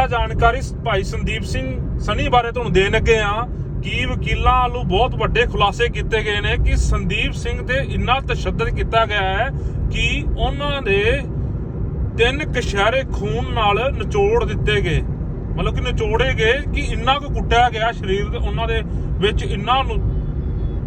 ਤਾਜ਼ਾ ਜਾਣਕਾਰੀ ਭਾਈ ਸੰਦੀਪ ਸਿੰਘ ਸਨੀ ਬਾਰੇ ਤੁਹਾਨੂੰ ਦੇਣ ਲੱਗੇ ਆ ਕਿ ਵਕੀਲਾਂ ਵੱਲੋਂ ਬਹੁਤ ਵੱਡੇ ਖੁਲਾਸੇ ਕੀਤੇ ਗਏ ਨੇ ਕਿ ਸੰਦੀਪ ਸਿੰਘ ਤੇ ਇੰਨਾ ਤਸ਼ੱਦਦ ਕੀਤਾ ਗਿਆ ਹੈ ਕਿ ਉਹਨਾਂ ਦੇ ਤਿੰਨ ਕਸ਼ਹਿਰੇ ਖੂਨ ਨਾਲ ਨਿਚੋੜ ਦਿੱਤੇ ਗਏ। ਮਤਲਬ ਕਿ ਨਿਚੋੜੇ ਗਏ ਕਿ ਇੰਨਾ ਕੁ ਕੁੱਟਿਆ ਗਿਆ ਸਰੀਰ ਦੇ ਉਹਨਾਂ ਦੇ ਵਿੱਚ ਇੰਨਾ ਨੂੰ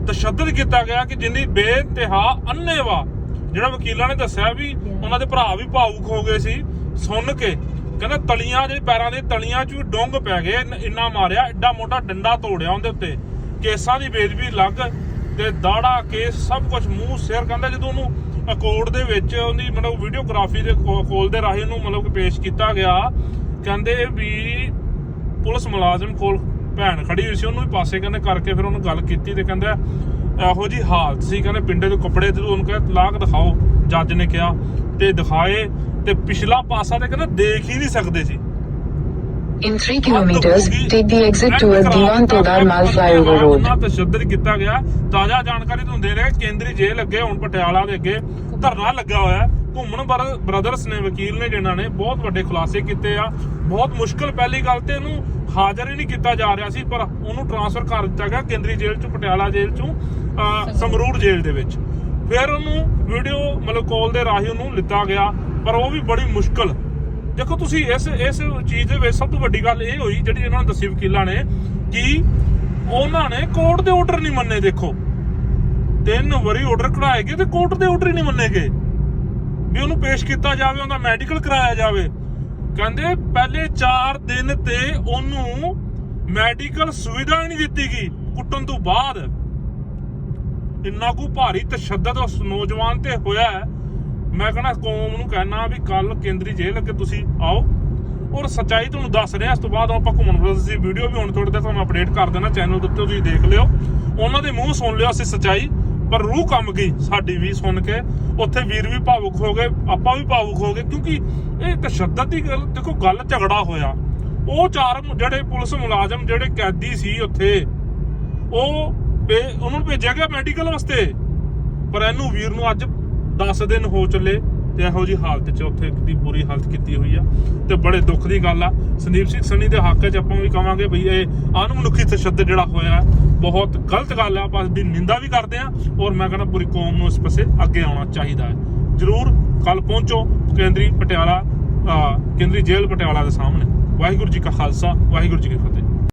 ਤਸ਼ੱਦਦ ਕੀਤਾ ਗਿਆ ਕਿ ਜਿੰਦੀ ਬੇਇੰਤਹਾ ਅੰਨੇਵਾ ਜਿਹੜਾ ਵਕੀਲਾਂ ਨੇ ਦੱਸਿਆ ਵੀ ਉਹਨਾਂ ਦੇ ਭਰਾ ਵੀ ਭਾਵੁਕ ਹੋ ਗਏ ਸੀ ਸੁਣ ਕੇ। ਕਹਿੰਦਾ ਤਲੀਆਂ ਜਿਹੜੀ ਪੈਰਾਂ ਦੇ ਤਲੀਆਂ 'ਚ ਵੀ ਡੁੰਗ ਪੈ ਗਏ, ਇੰਨ- ਇੰਨਾ ਮਾਰਿਆ, ਐਡਾ ਮੋਟਾ ਡੰਡਾ ਤੋੜਿਆ ਉਹਦੇ ਉੱਤੇ। ਕੇਸਾਂ ਦੀ ਬੇਦਬੀ ਲੱਗ ਤੇ ਦਾੜਾ, ਕੇਸ, ਸਭ ਕੁਝ ਮੂੰਹ, ਸਿਰ ਕਹਿੰਦਾ ਜਦੋਂ ਉਹਨੂੰ ਕੋਰਟ ਦੇ ਵਿੱਚ ਉਹਦੀ ਮਤਲਬ ਵੀਡੀਓਗ੍ਰਾਫੀ ਦੇ ਕੋਲ ਦੇ ਰਾਹੀਂ ਉਹਨੂੰ ਮਤਲਬ ਕਿ ਪੇਸ਼ ਕੀਤਾ ਗਿਆ, ਕਹਿੰਦੇ ਵੀ ਪੁਲਿਸ ਮੁਲਾਜ਼ਮ ਕੋਲ ਭੈਣ ਖੜੀ ਹੋਈ ਸੀ, ਉਹਨੂੰ ਵੀ ਪਾਸੇ ਕਹਿੰਦੇ ਕਰਕੇ ਫਿਰ ਉਹਨੂੰ ਗੱਲ ਕੀਤੀ ਤੇ ਕਹਿੰਦਾ, ਇਹੋ ਜੀ ਹਾਲਤ ਸੀ, ਕਹਿੰਦੇ, ਪਿੰਡੇ ਦੇ ਕੱਪੜੇ ਤੇ ਉਹਨੂੰ ਕਹਿੰਦਾ ਲਾਗ ਦਿਖਾਓ। ਜੱਜ ਨੇ ਕਿਹਾ ਤੇ ਦਿਖਾਏ ਤੇ ਪਿਛਲਾ ਪਾਸਾ ਤੇ ਕਹਿੰਦਾ ਦੇਖ ਹੀ ਨਹੀਂ ਸਕਦੇ ਸੀ In 3 kilometers, take the exit towards Diwan Todar Mal Flyover Road. ਉਹਨਾਂ ਤਸ਼ੱਦਦ ਕੀਤਾ ਗਿਆ। ਤਾਜ਼ਾ ਜਾਣਕਾਰੀ ਤੁਹਾਨੂੰ ਦੇ ਰਹੇ ਕੇਂਦਰੀ ਜੇਲ੍ਹ ਅੱਗੇ ਹੁਣ ਪਟਿਆਲਾ ਦੇ ਅੱਗੇ। ਧਰਨਾ ਲੱਗਾ ਹੋਇਆ। ਘੁੰਮਣ ਬਰ- ਬ੍ਰਦਰਸ ਨੇ ਵਕੀਲ ਨੇ ਜਿਨ੍ਹਾਂ ਨੇ ਬਹੁਤ ਵੱਡੇ ਖੁਲਾਸੇ ਕੀਤੇ ਆ। ਬਹੁਤ ਮੁਸ਼ਕਲ ਪਹਿਲੀ ਗੱਲ ਤੇ ਇਹਨੂੰ ਹਾਜ਼ਰ ਹੀ ਨਹੀਂ ਕੀਤਾ ਜਾ ਰਿਹਾ ਸੀ ਪਰ ਉਹਨੂੰ ਟ੍ਰਾਂਸਫਰ ਕਰ ਦਿੱਤਾ ਗਿਆ ਕੇਂਦਰੀ ਜੇਲ੍ਹ ਚੋਂ ਪਟਿਆਲਾ ਜੇਲ੍ਹ ਚੋਂ ਸੰਗਰੂਰ ਜੇਲ੍ਹ ਦੇ ਵਿੱਚ। ਫਿਰ ਉਹਨੂੰ ਵੀਡੀਓ ਮਤਲਬ ਕਾਲ ਦੇ ਰਾਹੀਂ ਉਹਨੂੰ ਲਿੱਤਾ ਗਿਆ। ਪਰ ਉਹ ਵੀ ਬੜੀ ਮੁਸ਼ਕਲ। ਦੇਖੋ ਤੁਸੀਂ ਇਸ ਇਸ ਚੀਜ਼ ਦੇ ਵਿੱਚ ਸਭ ਤੋਂ ਵੱਡੀ ਗੱਲ ਇਹ ਹੋਈ, ਜਿਹੜੀ ਇਹਨਾਂ ਨੇ ਦੱਸੀ ਵਕੀਲਾਂ ਨੇ, ਕਿ ਉਹਨਾਂ ਨੇ ਕੋਰਟ ਦੇ ਆਰਡਰ ਨਹੀਂ ਮੰਨੇ, ਦੇਖੋ। ਤਿੰਨ ਵਾਰੀ ਆਰਡਰ ਕਢਾਏ ਗਏ ਤੇ ਕੋਰਟ ਦੇ ਆਰਡਰ ਹੀ ਨਹੀਂ ਮੰਨੇ ਗਏ। ਵੀ ਉਹਨੂੰ ਪੇਸ਼ ਕੀਤਾ ਜਾਵੇ, ਉਹਦਾ ਮੈਡੀਕਲ ਕਰਾਇਆ ਜਾਵੇ। ਕਹਿੰਦੇ ਪਹਿਲੇ 4 ਦਿਨ ਤੇ ਉਹਨੂੰ ਮੈਡੀਕਲ ਸੁਵਿਧਾ ਹੀ ਨਹੀਂ ਦਿੱਤੀ ਗਈ, ਕੁੱਟਣ ਤੋਂ ਬਾਅਦ। ਇੰਨਾ ਕੁ ਭਾਰੀ ਤਸ਼ੱਦਦ ਉਸ ਨੌਜਵਾਨ ਤੇ ਹੋਇਆ ਮੈਂ ਕਹਿੰਦਾ ਕੌਮ ਨੂੰ ਕਹਿਣਾ ਵੀ ਕੱਲ ਕੇਂਦਰੀ ਜੇਲ੍ਹ ਅੱਗੇ ਤੁਸੀਂ ਆਓ। ਔਰ ਸੱਚਾਈ ਤੁਹਾਨੂੰ ਦੱਸ ਰਿਹਾ, ਇਸ ਤੋਂ ਬਾਅਦ ਆਪਾਂ ਘੁੰਮਣ ਬ੍ਰਦਰਸ ਦੀ ਵੀਡੀਓ ਵੀ ਹੁਣ ਥੋੜੀ ਦੇਰ ਤੁਹਾਨੂੰ ਅਪਡੇਟ ਕਰ ਦੇਣਾ ਚੈਨਲ ਦੇ ਉੱਤੇ ਤੁਸੀਂ ਦੇਖ ਲਿਓ। ਉਹਨਾਂ ਦੇ ਮੂੰਹ ਸੁਣ ਲਿਓ ਅਸੀਂ ਸੱਚਾਈ, ਪਰ ਰੂਹ ਕੰਮ ਗਈ ਸਾਡੀ ਵੀ ਸੁਣ ਕੇ, ਉੱਥੇ ਵੀਰ ਵੀ ਭਾਵੁਕ ਹੋ ਗਏ, ਆਪਾਂ ਵੀ ਭਾਵੁਕ ਹੋ ਗਏ, ਕਿਉਂਕਿ ਇਹ ਤਸ਼ੱਦਦ ਦੀ ਗੱਲ, ਦੇਖੋ ਗੱਲ ਝਗੜਾ ਹੋਇਆ। ਉਹ ਚਾਰ ਜਿਹੜੇ ਪੁਲਿਸ ਮੁਲਾਜ਼ਮ, ਜਿਹੜੇ ਕੈਦੀ ਸੀ ਉੱਥੇ, ਉਹ ਭੇ- ਉਹਨੂੰ ਭੇਜਿਆ ਗਿਆ ਮੈਡੀਕਲ ਵਾਸਤੇ। ਪਰ ਇਹਨੂੰ ਵੀਰ ਨੂੰ ਅੱਜ 10 ਦਿਨ ਹੋ ਚੱਲੇ ਤੇ ਇਹੋ ਜੀ ਹਾਲਤ 'ਚ ਉੱਥੇ ਦੀ ਬੁਰੀ ਹਾਲਤ ਕੀਤੀ ਹੋਈ ਆ। ਤੇ ਬੜੇ ਦੁੱਖ ਦੀ ਗੱਲ ਆ। ਸੰਦੀਪ ਸਿੰਘ ਸਨੀ ਦੇ ਹੱਕ 'ਚ ਆਪਾਂ ਵੀ ਕਵਾਂਗੇ ਬਈ ਇਹ ਅਣਮਨੁੱਖੀ ਤਸ਼ੱਦਦ ਜਿਹੜਾ ਹੋਇਆ, ਬਹੁਤ ਗਲਤ ਗੱਲ ਆ, ਆਪਾਂ ਦੀ ਨਿੰਦਾ ਵੀ ਕਰਦੇ ਆ ਔਰ ਮੈਂ ਕਹਿੰਦਾ ਪੂਰੀ ਕੌਮ ਨੂੰ ਇਸ ਪਾਸੇ ਅੱਗੇ ਆਉਣਾ ਚਾਹੀਦਾ ਹੈ। ਜਰੂਰ ਕੱਲ ਪਹੁੰਚੋ ਕੇਂਦਰੀ ਪਟਿਆਲਾ ਕੇਂਦਰੀ ਜੇਲ੍ਹ ਪਟਿਆਲਾ ਦੇ ਸਾਹਮਣੇ। ਵਾਹਿਗੁਰੂ ਜੀ ਕਾ ਖਾਲਸਾ, ਵਾਹਿਗੁਰੂ ਜੀ ਕੀ ਫਤਿਹ।